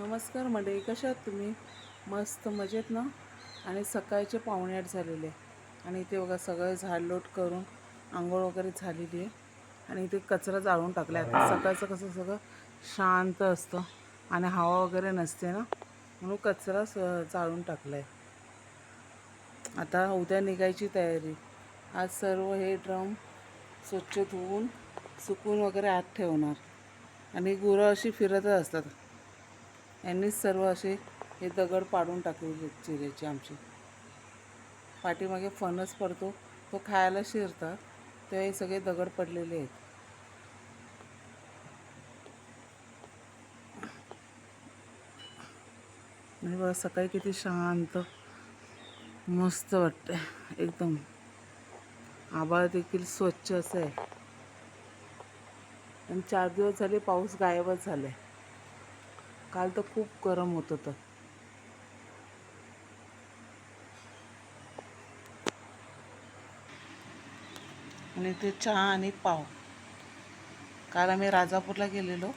नमस्कार मंडळी कशा आहात तुम्ही? मस्त मजेत ना? आणि सकाळचे पावणे आठ झालेले आहे. आणि इथे बघा सगळं झाडलोट करून आंघोळ वगैरे झालेली आहे. आणि इथे कचरा जाळून टाकला आहे आता सकाळचं कसं सगळं शांत असतं आणि हवा वगैरे नसते ना म्हणून कचरा स जाळून टाकला आहे आता उद्या निघायची तयारी. आज सर्व हे ड्रम स्वच्छ धुवून सुकून वगैरे आत ठेवणार. आणि गुरं अशी फिरतच असतात. यांनीच सर्व असे हे दगड पाडून टाकले चिरेचे आमचे. पाठीमागे फणस पडतो तो खायला शिरतात तेव्हा हे सगळे दगड पडलेले आहेत. आणि बघा सकाळी किती शांत मस्त वाटतं एकदम. आभाळ देखील स्वच्छ असं आहे. आणि चार दिवस झाले पाऊस गायबच झालाय. काल तर खूप गरम होत होतं. आणि ते चहा आणि पाव. काल आम्ही राजापूरला गेलेलो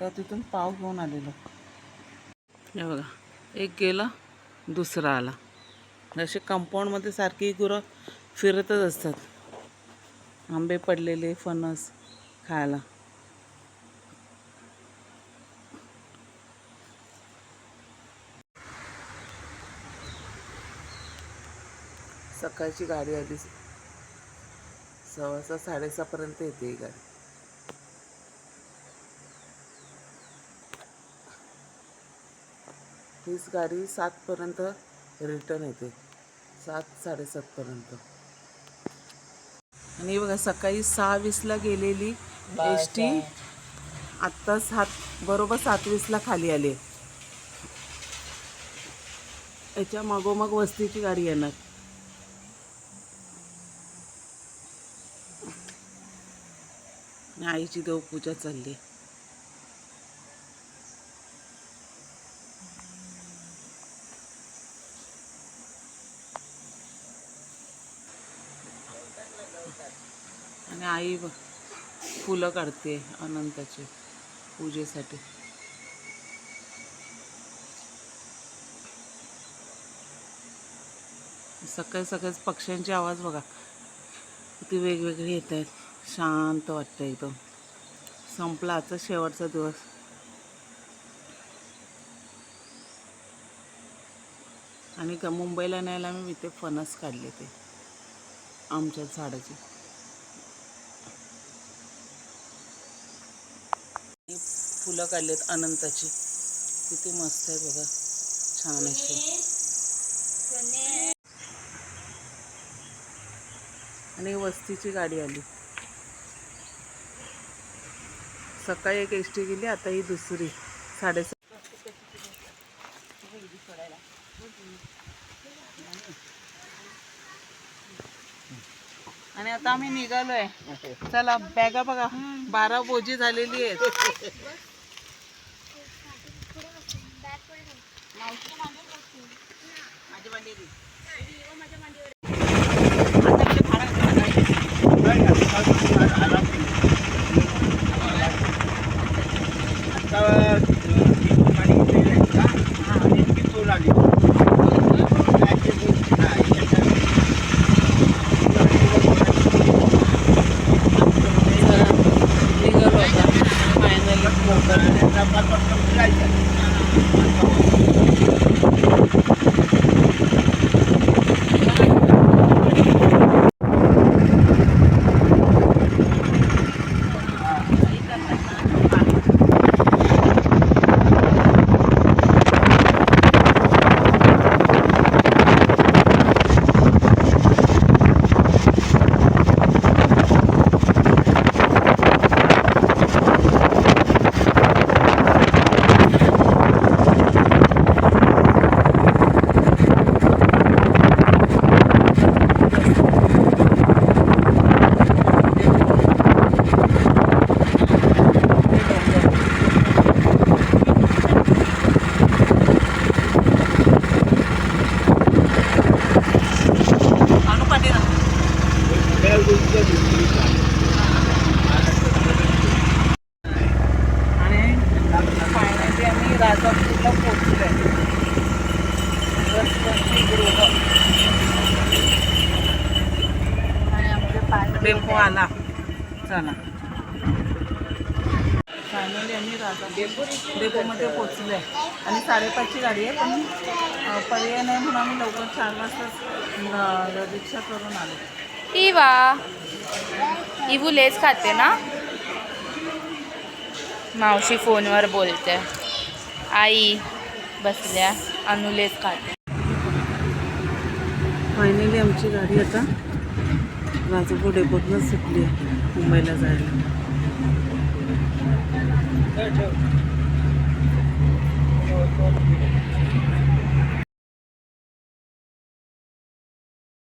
तर तिथून पाव घेऊन आलेलो. हे बघा एक गेला दुसरा आला. असे कंपाऊंडमध्ये सारखी गुरं फिरतच असतात. आंबे पडलेले फणस खायला. सकाळची गाडी आली. सव्वा सहा साडेसहापर्यंत येते ही गाडी. हीच गाडी सातपर्यंत रिटर्न येते. सात साडेसातपर्यंत आणि बघा सकाळी सहा वीसला गेलेली एस टी आत्ता सात बरोबर सात वीसला खाली आली. याच्या मागोमाग वस्तीची गाडी येणार. आणि आईची देवपूजा चालली. आणि आई फुलं काढते अनंताचे पूजेसाठी. सकाळी सकाळीच पक्ष्यांचे आवाज बघा किती वेगवेगळे येत आहेत शांत वाटतं एकदम संपला आजचा शेवटचा दिवस. आणि ग- मुंबईला न्यायला मी इथे फणस काढले ते आमच्या झाडाचे. आणि फुलं काढलेत अनंताची. किती मस्त आहे बघा. छान अशी आणि वस्तीची गाडी आली. सकाळी एक एसटी गेली आता ही दुसरी. साडेसात आणि आता आम्ही निघालोय. चला बॅगा बघा. बारा बोजी झालेली आहेत. मांडी डेपो आला. चला. फायनली आम्ही राजा डेपोमध्ये पोचलो आहे आणि साडेपाचची गाडी आहे पण पर्याय नाही म्हणून आम्ही लवकर चार वाजता रिक्षा करून आलो. इवा इवू लेस खाते ना? मावशी फोनवर बोलते. आई बसल्या अनु लेस खाते. फायनली आमची गाडी आता माझं पुढे गुडेपोतनंच सुटली मुंबईला जायला